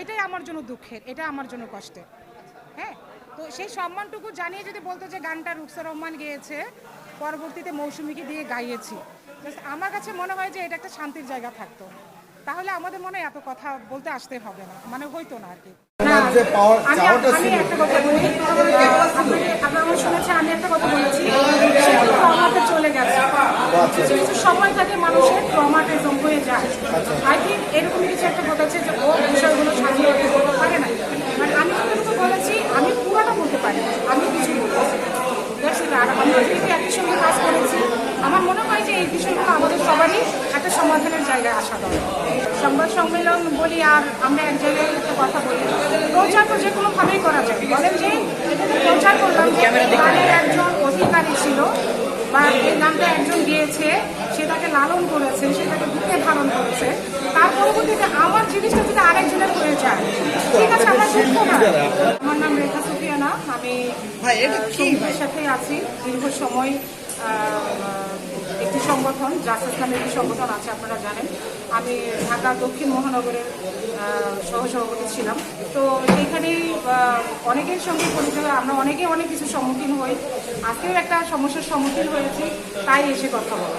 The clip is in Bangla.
এটাই আমার জন্য দুঃখের এটা আমার জন্য কষ্টের। হ্যাঁ? তো সেই সম্মানটুকু জানিয়ে যদি বলতো যে গানটা রুকসা রহমান গেয়েছে পরবর্তীতে মৌসুমীকে দিয়ে গাইয়েছি আমার কাছে মনে হয় যে এটা একটা শান্তির জায়গা থাকতো। তাহলে আমাদের মনে হয় এত কথা বলতে আসতে হবে না মানে হইতো না আর কি। আমি একটা কথা বলি আপনারা আমার শুনেছেন আমি একটা কথা বলেছি সে ট্রমাতে চলে গেছে। কিছু কিছু সময় থাকে মানুষের ট্রমাটিজম হয়ে যায় আই থিঙ্ক এরকম কিছু একটা ঘটেছে যে ও বিষয়গুলো সামনে ওকে বলতে পারে না মানে আমি যতটুকু বলেছি আমি পুরোটা বলতে পারি না। আমি কিছু বলতেছি That's it. আর আমরা যেহেতু একই সঙ্গে কাজ করেছি আমার মনে হয় যে এই বিষয়গুলো আমাদের সবারই একটা সমাধানের জায়গায় আসা দরকার। সংবাদ সম্মেলন বলি আর আমরা এক জায়গায় একটা কথা বলি। প্রচার তো যে কোনো ভাবেই করা যায়। বলেন যে প্রচার করলাম যে একজন অধিকারী ছিল বা এই নামটা একজন গিয়েছে সে তাকে লালন করেছে সে তাকে বুকে ধারণ করেছে। তার পরবর্তীতে আমার জিনিসটা যদি আরেকজনের হয়ে যায় ঠিক আছে আমার দুঃখ না। আমার নাম রেখা সুফিয়ানা। আমি সাথে আছি। দীর্ঘ সময় একটি সংগঠন জাসাস নামে একটি সংগঠন আছে, আপনারা জানেন। আমি ঢাকা দক্ষিণ মহানগরের সহ সহসভাপতি ছিলাম। তো সেখানে অনেকের সঙ্গে পরিচয় আমরা অনেকে অনেক কিছু সম্মুখীন হই। আজকেও একটা সমস্যার সম্মুখীন হয়েছি, তাই এসে কথা বলা।